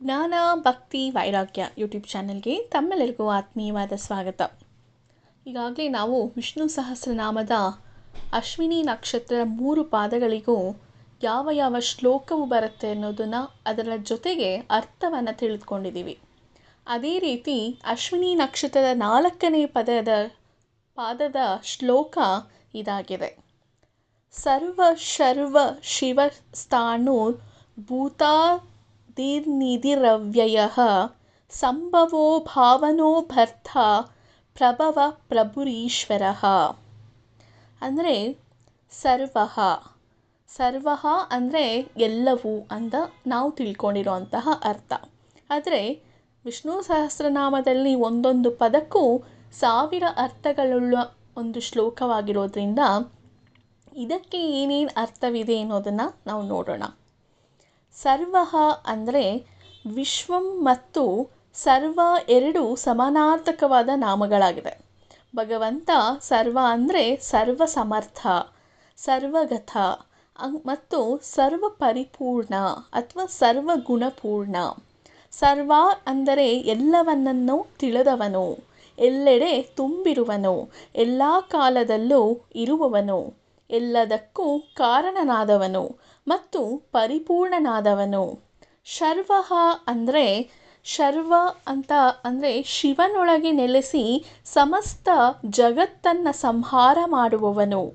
ಜ್ಞಾನ ಭಕ್ತಿ ವೈರಾಗ್ಯ ಯೂಟ್ಯೂಬ್ ಚಾನೆಲ್ಗೆ ತಮ್ಮೆಲ್ಲರಿಗೂ ಆತ್ಮೀಯವಾದ ಸ್ವಾಗತ. ಈಗಾಗಲೇ ನಾವು ವಿಷ್ಣು ಸಹಸ್ರನಾಮದ ಅಶ್ವಿನಿ ನಕ್ಷತ್ರದ ಮೂರು ಪಾದಗಳಿಗೂ ಯಾವ ಯಾವ ಶ್ಲೋಕವು ಬರುತ್ತೆ ಅನ್ನೋದನ್ನು ಅದರ ಜೊತೆಗೆ ಅರ್ಥವನ್ನು ತಿಳಿದುಕೊಂಡಿದ್ದೀವಿ. ಅದೇ ರೀತಿ ಅಶ್ವಿನಿ ನಕ್ಷತ್ರದ ನಾಲ್ಕನೇ ಪದದ ಪಾದದ ಶ್ಲೋಕ ಇದಾಗಿದೆ. ಸರ್ವ ಶರ್ವ ಶಿವ ಸ್ಥಾಣುರ್ ಭೂತಾದಿರ್ನಿಧಿರವ್ಯಯ ಸಂಭವೋ ಭಾವನೋ ಭರ್ತ ಪ್ರಭವ ಪ್ರಭುರೀಶ್ವರ. ಅಂದರೆ ಸರ್ವಃ. ಸರ್ವಃ ಅಂದರೆ ಎಲ್ಲವೂ ಅಂತ ನಾವು ತಿಳ್ಕೊಂಡಿರುವಂತಹ ಅರ್ಥ. ಆದರೆ ವಿಷ್ಣು ಸಹಸ್ರನಾಮದಲ್ಲಿ ಒಂದೊಂದು ಪದಕ್ಕೂ ಸಾವಿರ ಅರ್ಥಗಳುಳ್ಳ ಒಂದು ಶ್ಲೋಕವಾಗಿರೋದ್ರಿಂದ ಇದಕ್ಕೆ ಏನೇನು ಅರ್ಥವಿದೆ ಅನ್ನೋದನ್ನು ನಾವು ನೋಡೋಣ. ಸರ್ವ ಅಂದರೆ ವಿಶ್ವಂ ಮತ್ತು ಸರ್ವ ಎರಡು ಸಮಾನಾರ್ಥಕವಾದ ನಾಮಗಳಾಗಿದೆ ಭಗವಂತ ಸರ್ವ ಅಂದರೆ ಸರ್ವ ಸಮರ್ಥ, ಸರ್ವಗತ ಮತ್ತು ಸರ್ವ ಪರಿಪೂರ್ಣ ಅಥವಾ ಸರ್ವ ಗುಣಪೂರ್ಣ. ಸರ್ವ ಅಂದರೆ ಎಲ್ಲವನ್ನನ್ನು ತಿಳಿದವನು, ಎಲ್ಲೆಡೆ ತುಂಬಿರುವನು, ಎಲ್ಲ ಕಾಲದಲ್ಲೂ ಇರುವವನು, ಎಲ್ಲದಕ್ಕೂ ಕಾರಣನಾದವನು ಮತ್ತು ಪರಿಪೂರ್ಣನಾದವನು. ಶರ್ವಹ ಅಂದರೆ ಶರ್ವ ಅಂತ ಅಂದರೆ ಶಿವನೊಳಗೆ ನೆಲೆಸಿ ಸಮಸ್ತ ಜಗತ್ತನ್ನು ಸಂಹಾರ ಮಾಡುವವನು.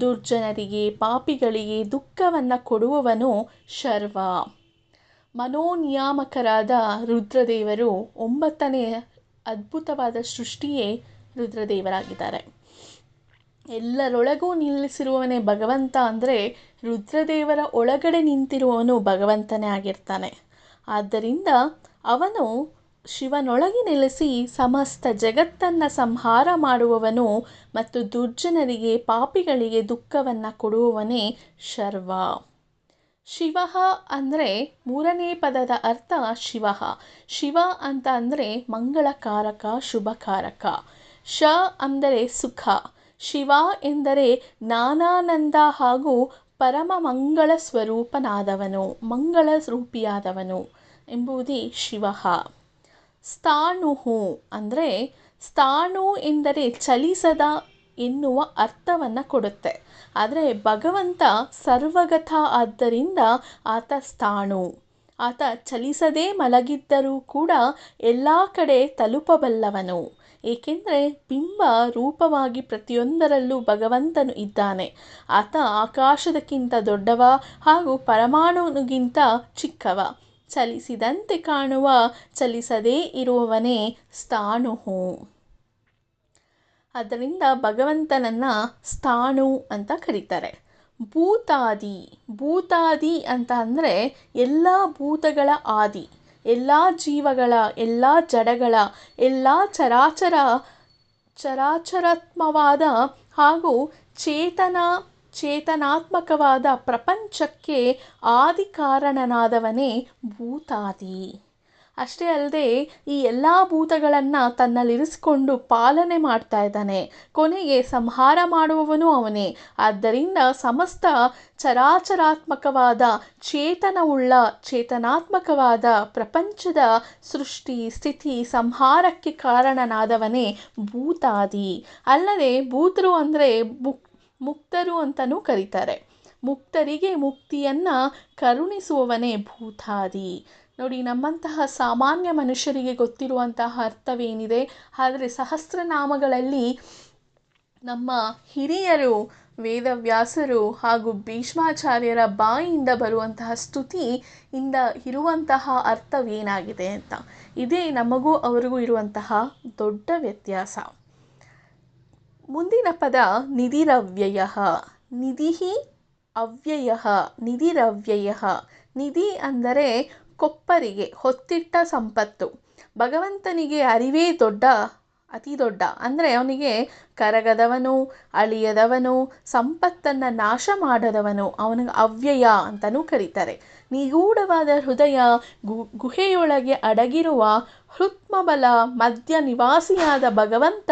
ದುರ್ಜನರಿಗೆ, ಪಾಪಿಗಳಿಗೆ ದುಃಖವನ್ನು ಕೊಡುವವನು ಶರ್ವ. ಮನೋನಿಯಾಮಕರಾದ ರುದ್ರದೇವರು ಒಂಬತ್ತನೇ ಅದ್ಭುತವಾದ ಸೃಷ್ಟಿಯೇ ರುದ್ರದೇವರಾಗಿದ್ದಾರೆ. ಎಲ್ಲರೊಳಗೂ ನಿಲ್ಲಿಸಿರುವವನೇ ಭಗವಂತ ಅಂದರೆ ರುದ್ರದೇವರ ಒಳಗಡೆ ನಿಂತಿರುವವನು ಭಗವಂತನೇ ಆಗಿರ್ತಾನೆ. ಆದ್ದರಿಂದ ಅವನು ಶಿವನೊಳಗೆ ನೆಲೆಸಿ ಸಮಸ್ತ ಜಗತ್ತನ್ನು ಸಂಹಾರ ಮಾಡುವವನು ಮತ್ತು ದುರ್ಜನರಿಗೆ, ಪಾಪಿಗಳಿಗೆ ದುಃಖವನ್ನು ಕೊಡುವವನೇ ಶರ್ವ. ಶಿವ ಅಂದರೆ ಮೂರನೇ ಪದದ ಅರ್ಥ ಶಿವ. ಶಿವ ಅಂತ ಅಂದರೆ ಮಂಗಳಕಾರಕ, ಶುಭಕಾರಕ. ಶ ಅಂದರೆ ಸುಖ. ಶಿವ ಎಂದರೆ ಜ್ಞಾನಾನಂದ ಹಾಗೂ ಪರಮ ಮಂಗಳ ಸ್ವರೂಪನಾದವನು, ಮಂಗಳ ರೂಪಿಯಾದವನು ಎಂಬುದೇ ಶಿವ. ಸ್ಥಾಣುಹು ಅಂದರೆ ಸ್ಥಾಣು ಎಂದರೆ ಚಲಿಸದ ಎನ್ನುವ ಅರ್ಥವನ್ನು ಕೊಡುತ್ತೆ. ಆದರೆ ಭಗವಂತ ಸರ್ವಗತ ಆದ್ದರಿಂದ ಆತ ಸ್ಥಾಣು. ಆತ ಚಲಿಸದೇ ಮಲಗಿದ್ದರೂ ಕೂಡ ಎಲ್ಲ ಕಡೆ ತಲುಪಬಲ್ಲವನು. ಏಕೆಂದರೆ ಬಿಂಬ ರೂಪವಾಗಿ ಪ್ರತಿಯೊಂದರಲ್ಲೂ ಭಗವಂತನು ಇದ್ದಾನೆ. ಆತ ಆಕಾಶದಕ್ಕಿಂತ ದೊಡ್ಡವ ಹಾಗೂ ಪರಮಾಣುವಿಗಿಂತ ಚಿಕ್ಕವ. ಚಲಿಸಿದಂತೆ ಕಾಣುವ, ಚಲಿಸದೇ ಇರುವವನೇ ಸ್ಥಾಣುಹು. ಅದರಿಂದ ಭಗವಂತನನ್ನು ಸ್ಥಾಣು ಅಂತ ಕರೀತಾರೆ. ಭೂತಾದಿ. ಭೂತಾದಿ ಅಂತ ಅಂದರೆ ಎಲ್ಲ ಭೂತಗಳ ಆದಿ. ಎಲ್ಲ ಜೀವಗಳ ಎಲ್ಲ ಜಡಗಳ ಎಲ್ಲ ಚರಾಚರ ಚರಾಚರಾತ್ಮವಾದ ಹಾಗೂ ಚೇತನ ಚೇತನಾತ್ಮಕವಾದ ಪ್ರಪಂಚಕ್ಕೆ ಆದಿಕಾರಣನಾದವನೇ ಭೂತಾದಿ. ಅಷ್ಟೇ ಅಲ್ಲದೆ ಈ ಎಲ್ಲ ಭೂತಗಳನ್ನು ತನ್ನಲ್ಲಿರಿಸಿಕೊಂಡು ಪಾಲನೆ ಮಾಡ್ತಾ ಇದ್ದಾನೆ. ಕೊನೆಗೆ ಸಂಹಾರ ಮಾಡುವವನು ಅವನೇ. ಆದ್ದರಿಂದ ಸಮಸ್ತ ಚರಾಚರಾತ್ಮಕವಾದ, ಚೇತನವುಳ್ಳ, ಚೇತನಾತ್ಮಕವಾದ ಪ್ರಪಂಚದ ಸೃಷ್ಟಿ, ಸ್ಥಿತಿ, ಸಂಹಾರಕ್ಕೆ ಕಾರಣನಾದವನೇ ಭೂತಾದಿ. ಅಲ್ಲದೆ ಭೂತರು ಅಂದರೆ ಮುಕ್ ಮುಕ್ತರು ಅಂತಲೂ ಕರೀತಾರೆ. ಮುಕ್ತರಿಗೆ ಮುಕ್ತಿಯನ್ನು ಕರುಣಿಸುವವನೇ ಭೂತಾದಿ. ನೋಡಿ, ನಮ್ಮಂತಹ ಸಾಮಾನ್ಯ ಮನುಷ್ಯರಿಗೆ ಗೊತ್ತಿರುವಂತಹ ಅರ್ಥವೇನಿದೆ? ಆದರೆ ಸಹಸ್ರನಾಮಗಳಲ್ಲಿ ನಮ್ಮ ಹಿರಿಯರು, ವೇದವ್ಯಾಸರು ಹಾಗೂ ಭೀಷ್ಮಾಚಾರ್ಯರ ಬಾಯಿಯಿಂದ ಬರುವಂತಹ ಸ್ತುತಿ ಇಂದ ಇರುವಂತಹ ಅರ್ಥವೇನಾಗಿದೆ ಅಂತ. ಇದೇ ನಮಗೂ ಅವರಿಗೂ ಇರುವಂತಹ ದೊಡ್ಡ ವ್ಯತ್ಯಾಸ. ಮುಂದಿನ ಪದ ನಿಧಿರವ್ಯಯ. ನಿಧಿ ಅವ್ಯಯ. ನಿಧಿರವ್ಯಯ. ನಿಧಿ ಅಂದರೆ ಕೊಪ್ಪರಿಗೆ ಹೊತ್ತಿಟ್ಟ ಸಂಪತ್ತು. ಭಗವಂತನಿಗೆ ಅರಿವೇ ದೊಡ್ಡ, ಅತಿ ದೊಡ್ಡ. ಅಂದರೆ ಅವನಿಗೆ ಕರಗದವನು, ಅಳಿಯದವನು, ಸಂಪತ್ತನ್ನು ನಾಶ ಮಾಡದವನು, ಅವನಿಗೆ ಅವ್ಯಯ ಅಂತಲೂ ಕರೀತಾರೆ. ನಿಗೂಢವಾದ ಹೃದಯ ಗುಹೆಯೊಳಗೆ ಅಡಗಿರುವ ಹೃತ್ಮಬಲ ಮಧ್ಯ ನಿವಾಸಿಯಾದ ಭಗವಂತ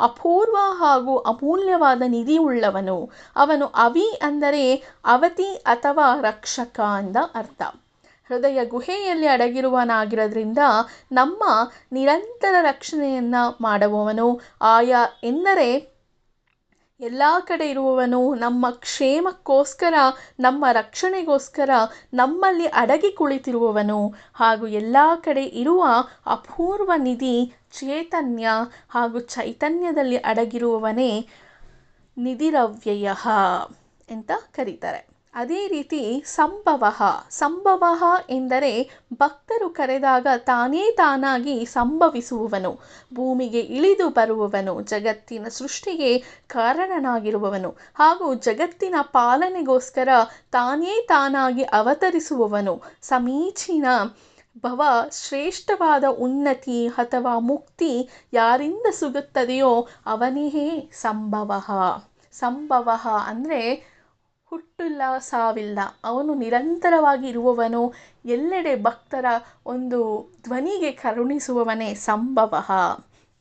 ಅಪೂರ್ವ ಹಾಗೂ ಅಮೂಲ್ಯವಾದ ನಿಧಿಯುಳ್ಳವನು ಅವನು ಅವಿ ಅಂದರೆ ಅವತಿ ಅಥವಾ ರಕ್ಷಕ ಎಂದ ಅರ್ಥ. ಹೃದಯ ಗುಹೆಯಲ್ಲಿ ಅಡಗಿರುವನಾಗಿರೋದ್ರಿಂದ ನಮ್ಮ ನಿರಂತರ ರಕ್ಷಣೆಯನ್ನು ಮಾಡುವವನು. ಆಯಾ ಎಂದರೆ ಎಲ್ಲ ಕಡೆ ಇರುವವನು ನಮ್ಮ ಕ್ಷೇಮಕ್ಕೋಸ್ಕರ, ನಮ್ಮ ರಕ್ಷಣೆಗೋಸ್ಕರ ನಮ್ಮಲ್ಲಿ ಅಡಗಿ ಕುಳಿತಿರುವವನು. ಹಾಗೂ ಎಲ್ಲ ಕಡೆ ಇರುವ ಅಪೂರ್ವ ನಿಧಿ ಚೈತನ್ಯ ಹಾಗೂ ಚೈತನ್ಯದಲ್ಲಿ ಅಡಗಿರುವವನೇ ನಿಧಿರವ್ಯಯ ಅಂತ ಕರೀತಾರೆ. ಅದೇ ರೀತಿ ಸಂಭವ ಸಂಭವ ಎಂದರೆ ಭಕ್ತರು ಕರೆದಾಗ ತಾನೇ ತಾನಾಗಿ ಸಂಭವಿಸುವವನು, ಭೂಮಿಗೆ ಇಳಿದು ಬರುವವನು, ಜಗತ್ತಿನ ಸೃಷ್ಟಿಗೆ ಕಾರಣನಾಗಿರುವವನು ಹಾಗೂ ಜಗತ್ತಿನ ಪಾಲನೆಗೋಸ್ಕರ ತಾನೇ ತಾನಾಗಿ ಅವತರಿಸುವವನು. ಸಮೀಚೀನ ಭವ ಶ್ರೇಷ್ಠವಾದ ಉನ್ನತಿ ಅಥವಾ ಮುಕ್ತಿ ಯಾರಿಂದ ಸಿಗುತ್ತದೆಯೋ ಅವನೇ ಸಂಭವ. ಸಂಭವ ಅಂದರೆ ಹುಟ್ಟಿಲ್ಲ ಸಾವಿಲ್ಲ ಅವನು ನಿರಂತರವಾಗಿ ಇರುವವನು, ಎಲ್ಲೆಡೆ ಭಕ್ತರ ಒಂದು ಧ್ವನಿಗೆ ಕರುಣಿಸುವವನೇ ಸಂಭವ.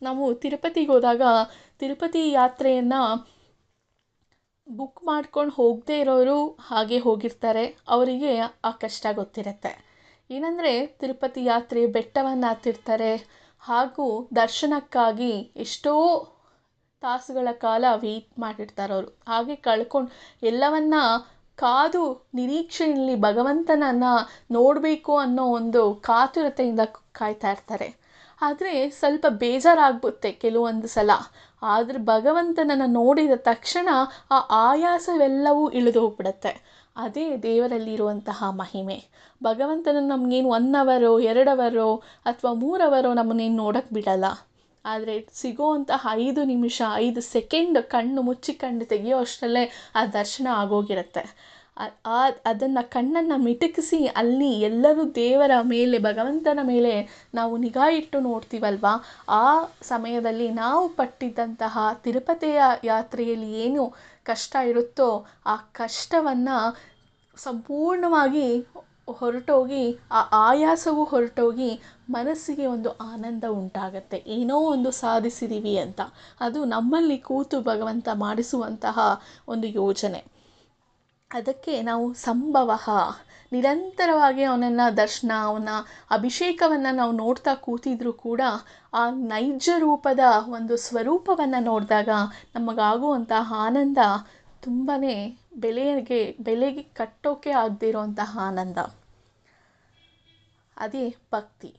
ನಾವು ತಿರುಪತಿಗೆ ಹೋದಾಗ ತಿರುಪತಿ ಯಾತ್ರೆಯನ್ನು ಬುಕ್ ಮಾಡ್ಕೊಂಡು ಹೋಗದೇ ಇರೋರು ಹಾಗೆ ಹೋಗಿರ್ತಾರೆ. ಅವರಿಗೆ ಆ ಕಷ್ಟ ಗೊತ್ತಿರುತ್ತೆ. ಏನಂದರೆ ತಿರುಪತಿ ಯಾತ್ರೆ ಬೆಟ್ಟವನ್ನು ಹತ್ತಿರ್ತಾರೆ. ಹಾಗೂ ದರ್ಶನಕ್ಕಾಗಿ ಎಷ್ಟೋ ತಾಸುಗಳ ಕಾಲ ವೆಯ್ಟ್ ಮಾಡಿರ್ತಾರೆ ಅವರು. ಹಾಗೆ ಕಳ್ಕೊಂಡು ಎಲ್ಲವನ್ನ ಕಾದು ನಿರೀಕ್ಷೆಯಲ್ಲಿ ಭಗವಂತನನ್ನು ನೋಡಬೇಕು ಅನ್ನೋ ಒಂದು ಕಾತುರತೆಯಿಂದ ಕಾಯ್ತಾ ಇರ್ತಾರೆ. ಆದರೆ ಸ್ವಲ್ಪ ಬೇಜಾರಾಗ್ಬಿಡುತ್ತೆ ಕೆಲವೊಂದು ಸಲ. ಆದರೆ ಭಗವಂತನನ್ನು ನೋಡಿದ ತಕ್ಷಣ ಆ ಆಯಾಸವೆಲ್ಲವೂ ಇಳಿದು ಹೋಗ್ಬಿಡುತ್ತೆ ಅದೇ ದೇವರಲ್ಲಿರುವಂತಹ ಮಹಿಮೆ. ಭಗವಂತನ ನಮಗೇನು ಒನ್ ಅವರೋ ಎರಡು ಅವರೋ ಅಥವಾ ಮೂರು ಅವರೋ ನಮ್ಮನ್ನೇನು ನೋಡೋಕ್ಕೆ ಬಿಡಲ್ಲ. ಆದರೆ ಸಿಗೋವಂತಹ ಐದು ನಿಮಿಷ, ಐದು ಸೆಕೆಂಡ್ ಕಣ್ಣು ಮುಚ್ಚಿ ತೆಗೆಯೋ ಅಷ್ಟರಲ್ಲೇ ಆ ದರ್ಶನ ಆಗೋಗಿರುತ್ತೆ. ಆ, ಅದನ್ನು ಕಣ್ಣನ್ನು ಮಿಟುಕಿಸಿ ಅಲ್ಲಿ ಎಲ್ಲರೂ ದೇವರ ಮೇಲೆ, ಭಗವಂತನ ಮೇಲೆ ನಾವು ನಿಗಾ ಇಟ್ಟು ನೋಡ್ತೀವಲ್ವಾ? ಆ ಸಮಯದಲ್ಲಿ ನಾವು ಪಟ್ಟಿದ್ದಂತಹ ತಿರುಪತಿಯ ಯಾತ್ರೆಯಲ್ಲಿ ಏನು ಕಷ್ಟ ಇರುತ್ತೋ ಆ ಕಷ್ಟವನ್ನು ಸಂಪೂರ್ಣವಾಗಿ ಹೊರಟೋಗಿ, ಆ ಆಯಾಸವು ಹೊರಟೋಗಿ ಮನಸ್ಸಿಗೆ ಒಂದು ಆನಂದ ಉಂಟಾಗತ್ತೆ. ಏನೋ ಒಂದು ಸಾಧಿಸಿದ್ದೀವಿ ಅಂತ. ಅದು ನಮ್ಮಲ್ಲಿ ಕೂತು ಭಗವಂತ ಮಾಡಿಸುವಂತಹ ಒಂದು ಯೋಜನೆ. ಅದಕ್ಕೆ ನಾವು ಸಂಭವ ನಿರಂತರವಾಗಿ ಅವನನ್ನು ದರ್ಶನ, ಅವನ ಅಭಿಷೇಕವನ್ನು ನಾವು ನೋಡ್ತಾ ಕೂತಿದ್ರೂ ಕೂಡ ಆ ನೈಜ ರೂಪದ ಒಂದು ಸ್ವರೂಪವನ್ನು ನೋಡಿದಾಗ ನಮಗಾಗುವಂತಹ ಆನಂದ ತುಂಬಾ ಬೆಲೆಗೆ ಬೆಲೆಗೆ ಕಟ್ಟೋಕೆ ಆಗದಿರೋಂತಹ ಆನಂದ. ಅದೇ ಭಕ್ತಿ.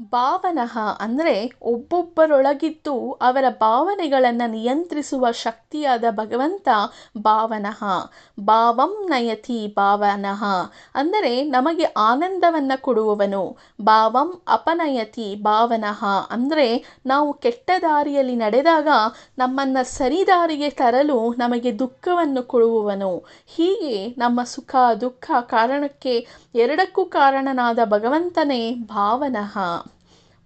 ಭಾವನಃ ಅಂದರೆ ಒಬ್ಬೊಬ್ಬರೊಳಗಿದ್ದು ಅವರ ಭಾವನೆಗಳನ್ನು ನಿಯಂತ್ರಿಸುವ ಶಕ್ತಿಯಾದ ಭಗವಂತ ಭಾವನಃ. ಭಾವಂ ನಯತಿ ಭಾವನಃ. ಅಂದರೆ ನಮಗೆ ಆನಂದವನ್ನು ಕೊಡುವವನು. ಭಾವಂ ಅಪನಯತಿ ಭಾವನಃ. ಅಂದರೆ ನಾವು ಕೆಟ್ಟ ದಾರಿಯಲ್ಲಿ ನಡೆದಾಗ ನಮ್ಮನ್ನು ಸರಿದಾರಿಗೆ ತರಲು ನಮಗೆ ದುಃಖವನ್ನು ಕೊಡುವವನು. ಹೀಗೆ ನಮ್ಮ ಸುಖ, ದುಃಖ ಕಾರಣಕ್ಕೆ ಎರಡಕ್ಕೂ ಕಾರಣನಾದ ಭಗವಂತನೇ ಭಾವನಃ.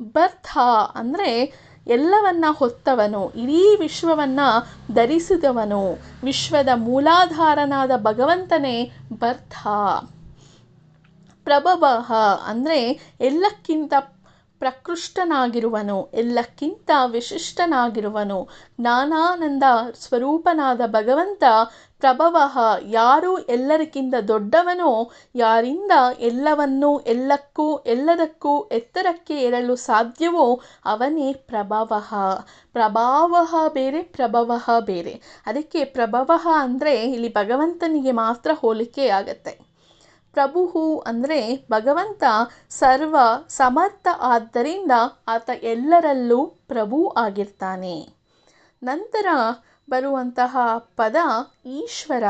ಬರ್ಥ ಅಂದರೆ ಎಲ್ಲವನ್ನ ಹೊತ್ತವನು ಇಡೀ ವಿಶ್ವವನ್ನು ಧರಿಸಿದವನು ವಿಶ್ವದ ಮೂಲಾಧಾರನಾದ ಭಗವಂತನೇ ಬರ್ಥ ಪ್ರಭವಃ ಅಂದರೆ ಎಲ್ಲಕ್ಕಿಂತ ಪ್ರಕೃಷ್ಟನಾಗಿರುವನು, ಎಲ್ಲಕ್ಕಿಂತ ವಿಶಿಷ್ಟನಾಗಿರುವನು. ಜ್ಞಾನಾನಂದ ಸ್ವರೂಪನಾದ ಭಗವಂತ ಪ್ರಭವಃ ಯಾರು ಎಲ್ಲರಿಗಿಂತ ದೊಡ್ಡವನೋ, ಯಾರಿಂದ ಎಲ್ಲವನ್ನೂ, ಎಲ್ಲಕ್ಕೂ, ಎಲ್ಲದಕ್ಕೂ ಎತ್ತರಕ್ಕೆ ಏರಲು ಸಾಧ್ಯವೋ ಅವನೇ ಪ್ರಭವಃ. ಪ್ರಭಾವ ಬೇರೆ, ಪ್ರಭವಃ ಬೇರೆ. ಅದಕ್ಕೆ ಪ್ರಭವಃ ಅಂದರೆ ಇಲ್ಲಿ ಭಗವಂತನಿಗೆ ಮಾತ್ರ ಹೋಲಿಕೆ ಆಗತ್ತೆ. ಪ್ರಭು ಅಂದರೆ ಭಗವಂತ ಸರ್ವ ಸಮರ್ಥ ಆದ್ದರಿಂದ ಆತ ಎಲ್ಲರಲ್ಲೂ ಪ್ರಭು ಆಗಿರ್ತಾನೆ. ನಂತರ ಬರುವಂತಹ ಪದ ಈಶ್ವರ.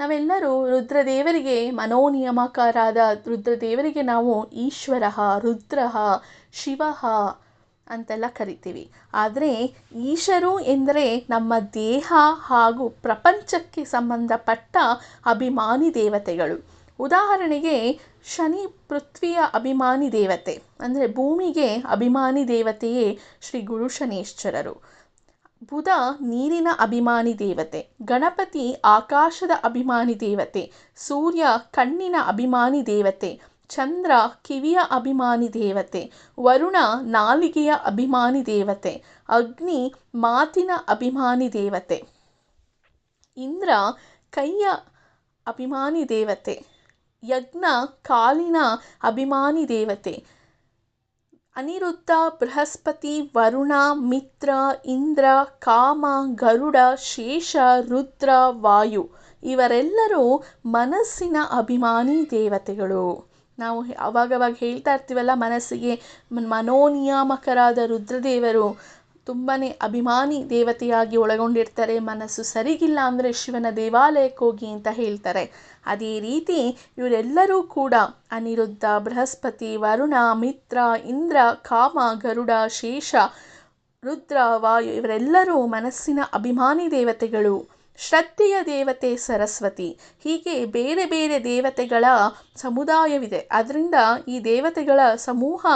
ನಾವೆಲ್ಲರೂ ರುದ್ರದೇವರಿಗೆ ರುದ್ರ ರುದ್ರದೇವರಿಗೆ ನಾವು ಈಶ್ವರ, ರುದ್ರ, ಶಿವ ಅಂತೆಲ್ಲ ಕರಿತೀವಿ. ಆದರೆ ಈಶರು ಎಂದರೆ ನಮ್ಮ ದೇಹ ಹಾಗೂ ಪ್ರಪಂಚಕ್ಕೆ ಸಂಬಂಧಪಟ್ಟ ಅಭಿಮಾನಿ ದೇವತೆಗಳು. ಉದಾಹರಣೆಗೆ ಶನಿ ಪೃಥ್ವಿಯ ಅಭಿಮಾನಿ ದೇವತೆ, ಅಂದರೆ ಭೂಮಿಗೆ ಅಭಿಮಾನಿ ದೇವತೆಯೇ ಶ್ರೀ ಗುರು ಶನೇಶ್ವರರು. ಬುಧ ನೀರಿನ ಅಭಿಮಾನಿ ದೇವತೆ, ಗಣಪತಿ ಆಕಾಶದ ಅಭಿಮಾನಿ ದೇವತೆ, ಸೂರ್ಯ ಕಣ್ಣಿನ ಅಭಿಮಾನಿ ದೇವತೆ, ಚಂದ್ರ ಕಿವಿಯ ಅಭಿಮಾನಿ ದೇವತೆ, ವರುಣ ನಾಲಿಗೆಯ ಅಭಿಮಾನಿ ದೇವತೆ, ಅಗ್ನಿ ಮಾತಿನ ಅಭಿಮಾನಿ ದೇವತೆ, ಇಂದ್ರ ಕೈಯ ಅಭಿಮಾನಿ ದೇವತೆ. ಯಜ್ಞ ಕಾಲಿನ ಅಭಿಮಾನಿ ದೇವತೆ. ಅನಿರುದ್ಧ, ಬೃಹಸ್ಪತಿ, ವರುಣ, ಮಿತ್ರ, ಇಂದ್ರ, ಕಾಮ, ಗರುಡ, ಶೇಷ, ರುದ್ರ, ವಾಯು ಇವರೆಲ್ಲರೂ ಮನಸ್ಸಿನ ಅಭಿಮಾನಿ ದೇವತೆಗಳು. ನಾವು ಅವಾಗವಾಗ ಹೇಳ್ತಾ ಇರ್ತೀವಲ್ಲ ಮನಸ್ಸಿಗೆ ಮನೋನಿಯಾಮಕರಾದ ರುದ್ರದೇವರು. ತುಂಬಾ ಅಭಿಮಾನಿ ದೇವತೆಯಾಗಿ ಒಳಗೊಂಡಿರ್ತಾರೆ, ಮನಸ್ಸು ಸರಿಗಿಲ್ಲ ಅಂದರೆ ಶಿವನ ದೇವಾಲಯಕ್ಕೆ ಹೋಗಿ ಅಂತ ಹೇಳ್ತಾರೆ. ಅದೇ ರೀತಿ ಇವರೆಲ್ಲರೂ ಕೂಡ ಅನಿರುದ್ಧ, ಬೃಹಸ್ಪತಿ, ವರುಣ, ಮಿತ್ರ, ಇಂದ್ರ, ಕಾಮ, ಗರುಡ, ಶೇಷ, ರುದ್ರ, ವಾಯು, ಇವರೆಲ್ಲರೂ ಮನಸ್ಸಿನ ಅಭಿಮಾನಿ ದೇವತೆಗಳು. ಶ್ರದ್ಧೆಯ ದೇವತೆ ಸರಸ್ವತಿ. ಹೀಗೆ ಬೇರೆ ಬೇರೆ ದೇವತೆಗಳ ಸಮುದಾಯವಿದೆ. ಅದರಿಂದ ಈ ದೇವತೆಗಳ ಸಮೂಹ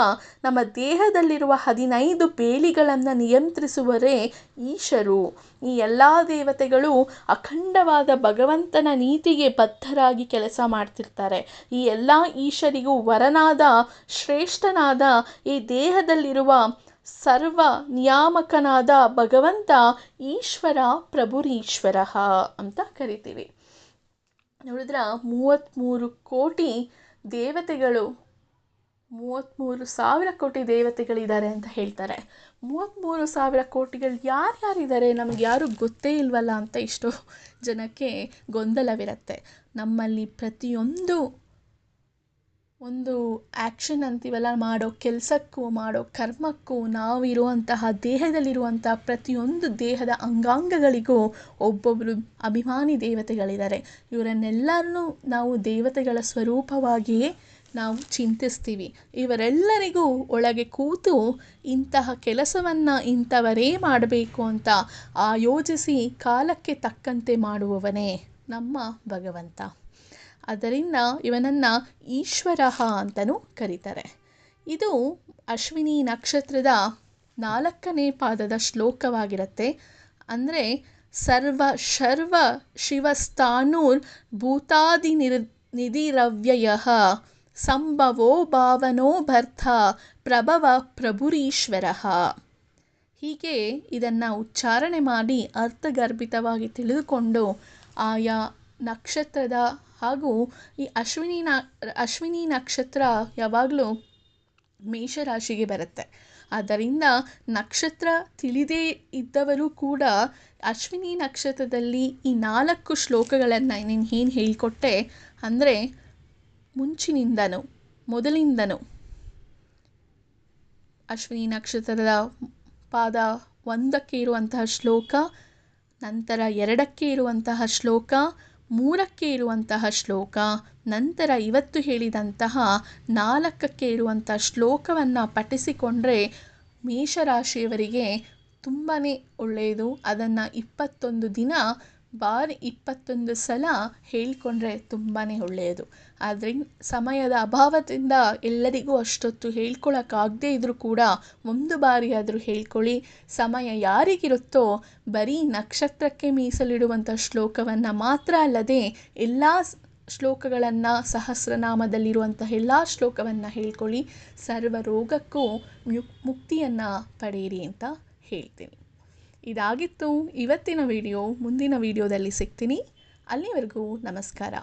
ನಮ್ಮ ದೇಹದಲ್ಲಿರುವ ಹದಿನೈದು ಬೇಲಿಗಳನ್ನು ನಿಯಂತ್ರಿಸುವರೇ ಈಶರು ಈ ಎಲ್ಲ ದೇವತೆಗಳು ಅಖಂಡವಾದ ಭಗವಂತನ ನೀತಿಗೆ ಬದ್ಧರಾಗಿ ಕೆಲಸ ಮಾಡ್ತಿರ್ತಾರೆ. ಈ ಎಲ್ಲ ಈಶರಿಗೂ ವರನಾದ ಶ್ರೇಷ್ಠನಾದ ಈ ದೇಹದಲ್ಲಿರುವ ಸರ್ವ ನಿಯಾಮಕನಾದ ಭಗವಂತ ಈಶ್ವರ ಪ್ರಭುರೀಶ್ವರ ಅಂತ ಕರಿತೀವಿ. ನೋಡಿದ್ರ ಮೂವತ್ತ್ಮೂರು ಕೋಟಿ ದೇವತೆಗಳು ಮೂವತ್ತ್ಮೂರು ಸಾವಿರ ಕೋಟಿ ದೇವತೆಗಳಿದ್ದಾರೆ ಅಂತ ಹೇಳ್ತಾರೆ. ಮೂವತ್ತ್ಮೂರು ಸಾವಿರ ಕೋಟಿಗಳು ಯಾರ್ಯಾರಿದ್ದಾರೆ ನಮಗೆ ಯಾರು ಗೊತ್ತೇ ಇಲ್ವಲ್ಲ ಅಂತ ಇಷ್ಟು ಜನಕ್ಕೆ ಗೊಂದಲವಿರುತ್ತೆ. ನಮ್ಮಲ್ಲಿ ಪ್ರತಿಯೊಂದು ಒಂದು ಆ್ಯಕ್ಷನ್ ಅಂತೀವಲ್ಲ, ಮಾಡೋ ಕೆಲಸಕ್ಕೂ, ಮಾಡೋ ಕರ್ಮಕ್ಕೂ ನಾವಿರುವಂತಹ ದೇಹದಲ್ಲಿರುವಂಥ ಪ್ರತಿಯೊಂದು ದೇಹದ ಅಂಗಾಂಗಗಳಿಗೂ ಒಬ್ಬೊಬ್ಬರು ಅಭಿಮಾನಿ ದೇವತೆಗಳಿದ್ದಾರೆ. ಇವರನ್ನೆಲ್ಲರನ್ನೂ ನಾವು ದೇವತೆಗಳ ಸ್ವರೂಪವಾಗಿಯೇ ನಾವು ಚಿಂತಿಸ್ತೀವಿ. ಇವರೆಲ್ಲರಿಗೂ ಒಳಗೆ ಕೂತು ಇಂತಹ ಕೆಲಸವನ್ನು ಇಂಥವರೇ ಮಾಡಬೇಕು ಅಂತ ಆಯೋಜಿಸಿ ಕಾಲಕ್ಕೆ ತಕ್ಕಂತೆ ಮಾಡುವವನೇ ನಮ್ಮ ಭಗವಂತ. ಅದರಿಂದ ಇವನನ್ನು ಈಶ್ವರ ಅಂತಲೂ ಕರೀತಾರೆ. ಇದು ಅಶ್ವಿನಿ ನಕ್ಷತ್ರದ ನಾಲ್ಕನೇ ಪಾದದ ಶ್ಲೋಕವಾಗಿರುತ್ತೆ. ಅಂದರೆ ಸರ್ವ ಶರ್ವ ಶಿವಸ್ಥಾನೂರ್ ಭೂತಾದಿ ನಿರ್ ನಿಧಿರವ್ಯಯ ಸಂಭವೋ ಭಾವನೋ ಭರ್ಥ ಪ್ರಭವ ಪ್ರಭುರೀಶ್ವರ. ಹೀಗೆ ಇದನ್ನು ಉಚ್ಚಾರಣೆ ಮಾಡಿ ಅರ್ಥಗರ್ಭಿತವಾಗಿ ತಿಳಿದುಕೊಂಡು ಆಯಾ ನಕ್ಷತ್ರದ ಹಾಗೂ ಈ ಅಶ್ವಿನಿ ನ, ಅಶ್ವಿನಿ ನಕ್ಷತ್ರ ಯಾವಾಗಲೂ ಮೇಷರಾಶಿಗೆ ಬರುತ್ತೆ. ಆದ್ದರಿಂದ ನಕ್ಷತ್ರ ತಿಳಿದೇ ಇದ್ದವರು ಕೂಡ ಅಶ್ವಿನಿ ನಕ್ಷತ್ರದಲ್ಲಿ ಈ ನಾಲ್ಕು ಶ್ಲೋಕಗಳನ್ನು ನೀನು ಏನು ಹೇಳಿಕೊಟ್ಟೆ ಅಂದರೆ ಮುಂಚಿನಿಂದನೂ, ಮೊದಲಿಂದನೂ ಅಶ್ವಿನಿ ನಕ್ಷತ್ರದ ಪಾದ ಒಂದಕ್ಕೆ ಇರುವಂತಹ ಶ್ಲೋಕ, ನಂತರ ಎರಡಕ್ಕೆ ಇರುವಂತಹ ಶ್ಲೋಕ ಮೂರಕ್ಕೆ ಇರುವಂತಹ ಶ್ಲೋಕ, ನಂತರ ಇವತ್ತು ಹೇಳಿದಂತಹ ನಾಲ್ಕಕ್ಕೆ ಇರುವಂಥ ಶ್ಲೋಕವನ್ನು ಪಠಿಸಿಕೊಂಡ್ರೆ ಮೇಷರಾಶಿಯವರಿಗೆ ತುಂಬಾ ಒಳ್ಳೆಯದು. ಅದನ್ನು ಇಪ್ಪತ್ತೊಂದು ದಿನ ಬಾರಿ ಇಪ್ಪತ್ತೊಂದು ಸಲ ಹೇಳಿಕೊಂಡ್ರೆ ತುಂಬಾ ಒಳ್ಳೆಯದು. ಆದರೆ ಸಮಯದ ಅಭಾವದಿಂದ ಎಲ್ಲರಿಗೂ ಅಷ್ಟೊತ್ತು ಹೇಳ್ಕೊಳಕ್ಕಾಗದೇ ಇದ್ದರೂ ಕೂಡ ಒಂದು ಬಾರಿಯಾದರೂ ಹೇಳ್ಕೊಳ್ಳಿ. ಸಮಯ ಯಾರಿಗಿರುತ್ತೋ ಬರೀ ನಕ್ಷತ್ರಕ್ಕೆ ಮೀಸಲಿಡುವಂಥ ಶ್ಲೋಕವನ್ನು ಮಾತ್ರ ಅಲ್ಲದೆ ಎಲ್ಲ ಶ್ಲೋಕಗಳನ್ನು ಸಹಸ್ರನಾಮದಲ್ಲಿರುವಂಥ ಎಲ್ಲ ಶ್ಲೋಕವನ್ನು ಹೇಳ್ಕೊಳ್ಳಿ. ಸರ್ವ ರೋಗಕ್ಕೂ ಮುಕ್ತಿಯನ್ನು ಪಡೆಯಿರಿ ಅಂತ ಹೇಳ್ತೀನಿ. ಇದಾಗಿತ್ತು. ಇವತ್ತಿನ ವಿಡಿಯೋ ಮುಂದಿನ ವಿಡಿಯೋದಲ್ಲಿ ಸಿಗ್ತೀನಿ. ಅಲ್ಲಿವರೆಗೂ ನಮಸ್ಕಾರ.